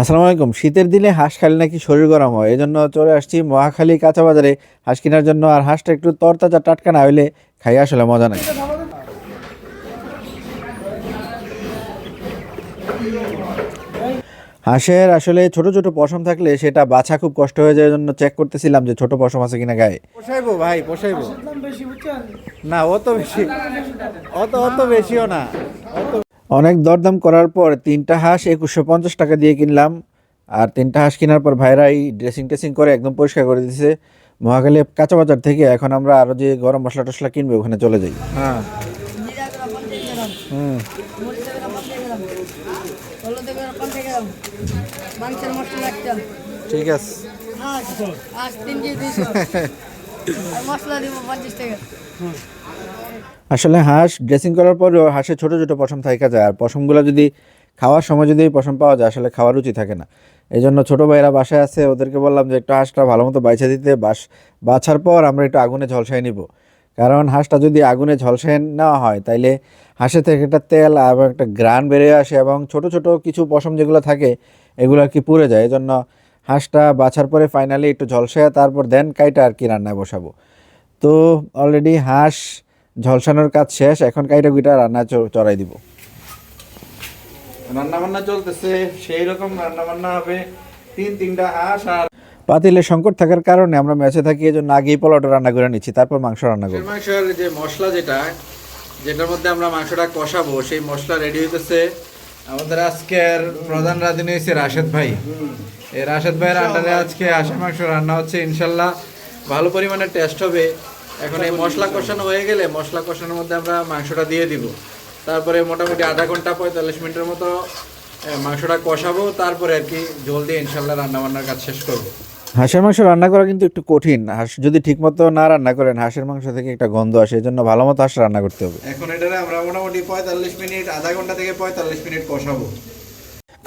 আসসালামু আলাইকুম। শীতের দিনে হাঁস খালি নাকি শরীর গরম হয়? এই জন্য চলে আসছি মহাখালী কাঁচা বাজারে। হাঁস কেনার জন্য আর হাঁসটা একটু তরতাজা টাটকা না হইলে খাই আসলে মজা নাই। হাঁসের আসলে ছোট ছোট পশম থাকলে সেটা বাছা খুব কষ্ট হয়ে যায়। জন্য চেক করতেছিলাম যে ছোট পশম আছে কিনা গায়ে। পোষাইবো ভাই পোষাইবো। না অত বেশি অত অত বেশিও না। অনেক দরদাম করার পর তিনটা হাঁস একুশশো পঞ্চাশ টাকা দিয়ে কিনলাম। আর তিনটা হাঁস কেনার পর ভাইরা এই ড্রেসিং টেসিং করে একদম পরিষ্কার করে দিয়েছে মহাখালী কাঁচা বাজার থেকে এখন আমরা আরও যে গরম মশলা টসলা কিনবো ওখানে চলে যাই। হ্যাঁ। হুম। একটা ঠিক আছে। আসলে হাঁস ড্রেসিং করার পরেও হাঁসের ছোট ছোট পশম থাকা যায়, আর পশমগুলো যদি খাওয়ার সময় যদি পশম পাওয়া যায়, আসলে খাওয়ার রুচি থাকে না। এই জন্য ছোটো ভাইরা বাসায় আছে, ওদেরকে বললাম যে একটু হাঁসটা ভালো মতো বাইছে দিতে, বাস বাছার পর আমরা একটু আগুনে ঝলসাই নিব। কারণ হাঁসটা যদি আগুনে ঝলসাই নেওয়া হয়, তাইলে হাঁসের থেকে একটা তেল এবং একটা গ্রান বেরিয়ে আসে এবং ছোট ছোট কিছু পশম যেগুলো থাকে, এগুলো আর কি পুড়ে যায়। এই জন্য হাঁসটা বাছার পরে ফাইনালি একটু ঝলসায় তারপর দেন কাইটা আর কি রান্নায় বসাবো। তো অলরেডি হাঁস ঝলসানোর কাজ শেষ এখন কাইটা গুইটা রান্না চড়াই দিব। রান্না বান্না চলতেছে সেই রকম রান্না বান্না হবে। তিন তিনটা হাঁস আর পাতিলের সংকট থাকার কারণে আমরা ম্যাচে থাকি এই জন্য আগেই পোলাওটা রান্না করে নিচ্ছি তারপর মাংস রান্না করব। মাংসের যে মশলা যেটা যেটার মধ্যে আমরা মাংসটা কষাবো সেই মশলা রেডি হইতেছে। আমাদের আজকের প্রধান রাঁধুনি হয়েছে রাশেদ ভাই। এই রাশেদ ভাইয়ের আন্ডারে আজকে আশা মাংস রান্না হচ্ছে ইনশাল্লাহ ভালো পরিমাণে টেস্ট হবে। এখন এই মশলা কষানো হয়ে গেলে মশলা কষানোর মধ্যে আমরা মাংসটা দিয়ে দিব। তারপরে মোটামুটি আধা ঘণ্টা পঁয়তাল্লিশ মিনিটের মতো মাংসটা কষাবো তারপরে আর কি জল দিয়ে ইনশাল্লাহ রান্নাবান্নার কাজ শেষ করব। হাঁসের মাংস রান্না করা কিন্তু একটু কঠিন। হাঁস যদি ঠিকমতো না রান্না করেন হাঁসের মাংস থেকে একটা গন্ধ আসে এই জন্য ভালো মতো হাঁস রান্না করতে হবে। এখন এটা আমরা মোটামুটি পঁয়তাল্লিশ মিনিট আধা ঘণ্টা থেকে পঁয়তাল্লিশ মিনিট কষাবো।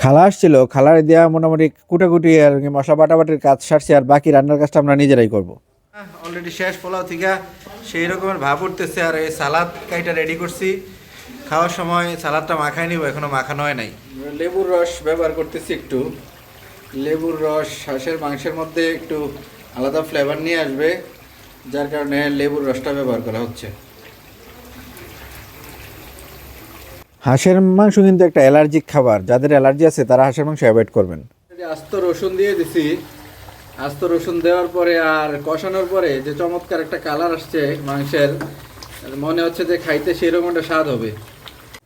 খালা আসছিল খালার দেওয়া মোটামুটি কুটাকুটি আর কি মশলা বাটাবাটির কাজ সারছি আর বাকি রান্নার কাজটা আমরা নিজেরাই করব। অলরেডি শেষ পোলাও থেকে সেই রকমের ভাব উঠতেছে আর এই সালাদ কাইটা রেডি করছি। খাওয়ার সময় সালাদটা মাখাই নিব এখনও মাখানো হয় নাই। লেবুর রস ব্যবহার করতেছি একটু। লেবুর রস হাঁসের মাংসের মধ্যে একটু আলাদা ফ্লেভার নিয়ে আসবে যার কারণে লেবুর রসটা ব্যবহার করা হচ্ছে। হাঁসের মাংস কিন্তু একটা অ্যালার্জিক খাবার যাদের অ্যালার্জি আছে তারা হাঁসের মাংস অ্যাভয়েড করবেন। আস্ত রসুন দিয়ে দিছি আস্ত রসুন দেওয়ার পরে আর কষানোর পরে যে চমৎকার একটা কালার আসছে মাংসের মনে হচ্ছে যে খাইতে সেরকম একটা স্বাদ হবে।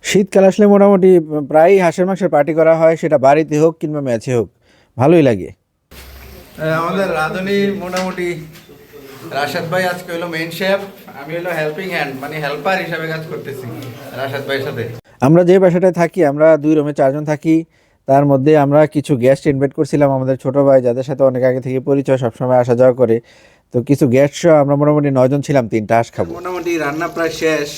শীতকাল আসলে মোটামুটি প্রায়ই হাঁসের মাংসের পার্টি করা হয় সেটা বাড়িতে হোক কিংবা ম্যাচে হোক। ভালোই লাগে। আমাদের রাঁধুনি মোটামুটি রাশেদ ভাই আজকে হলো মেইন শেফ আমি হলো হেল্পিং হ্যান্ড মানে হেল্পার হিসাবে কাজ করতেছি রাশেদ ভাইয়ের সাথে। আমরা যে বাসাটায় থাকি আমরা দুই রুমে চারজন থাকি তার মধ্যে আমরা কিছু গেস্ট ইনভাইট করছিলাম আমাদের ছোট ভাই যাদের সাথে অনেক আগে থেকে পরিচয় সবসময় আসা যাওয়া করে। তো কিছু গেস্ট সহ আমরা মোটামুটি নয়জন ছিলাম তিনটা হাঁস খাব। মোটামুটি রান্না প্রায় শেষ।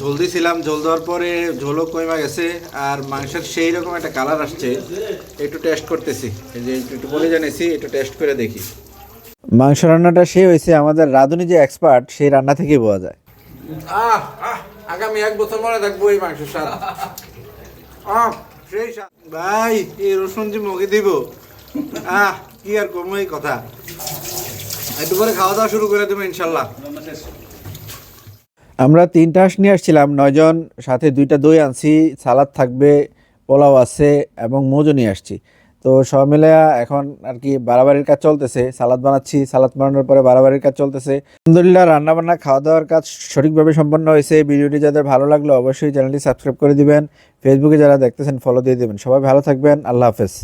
ঝোল দিছিলাম ঝোল দেওয়ার পরে ঝোলও কমা গেছে আর মাংসের সেই রকম একটা কালার আসছে একটু টেস্ট করতেছি। যে একটু বলে জানিয়েছি একটু টেস্ট করে দেখি। মাংস রান্নাটা সে হয়েছে আমাদের রাঁধুনি যে এক্সপার্ট সেই রান্না থেকেই বোঝা যায়। আহ আগামী এক বছর মনে থাকব এই মাংস স্বাদ। আহ সেই স্বাদ। ভাই এই রসুন যে মুখে দিব আহ কি আর করব এই কথা। একটু পরে খাওয়া দাওয়া শুরু করে দেবো ইনশাল্লাহ। আমরা তিনটা হাঁস নিয়ে আসছিলাম, নয়জন, সাথে দুইটা দই আনছি, সালাদ থাকবে, পোলাও আছে এবং মোজো নিয়ে আসছি। তো সব মিলে এখন আর কি বাড়াবাড়ির কাজ চলতেছে, সালাদ বানাচ্ছি, সালাদ বানানোর পরে বাড়াবাড়ির কাজ চলতেছে। আলহামদুলিল্লাহ রান্না বান্না খাওয়া দাওয়ার কাজ সঠিকভাবে সম্পন্ন হয়েছে। ভিডিওটি যাদের ভালো লাগল অবশ্যই চ্যানেলটি সাবস্ক্রাইব করে দিবেন। ফেসবুকে যারা দেখতেছেন ফলো দিয়ে দিবেন। সবাই ভালো থাকবেন। আল্লাহ হাফেজ।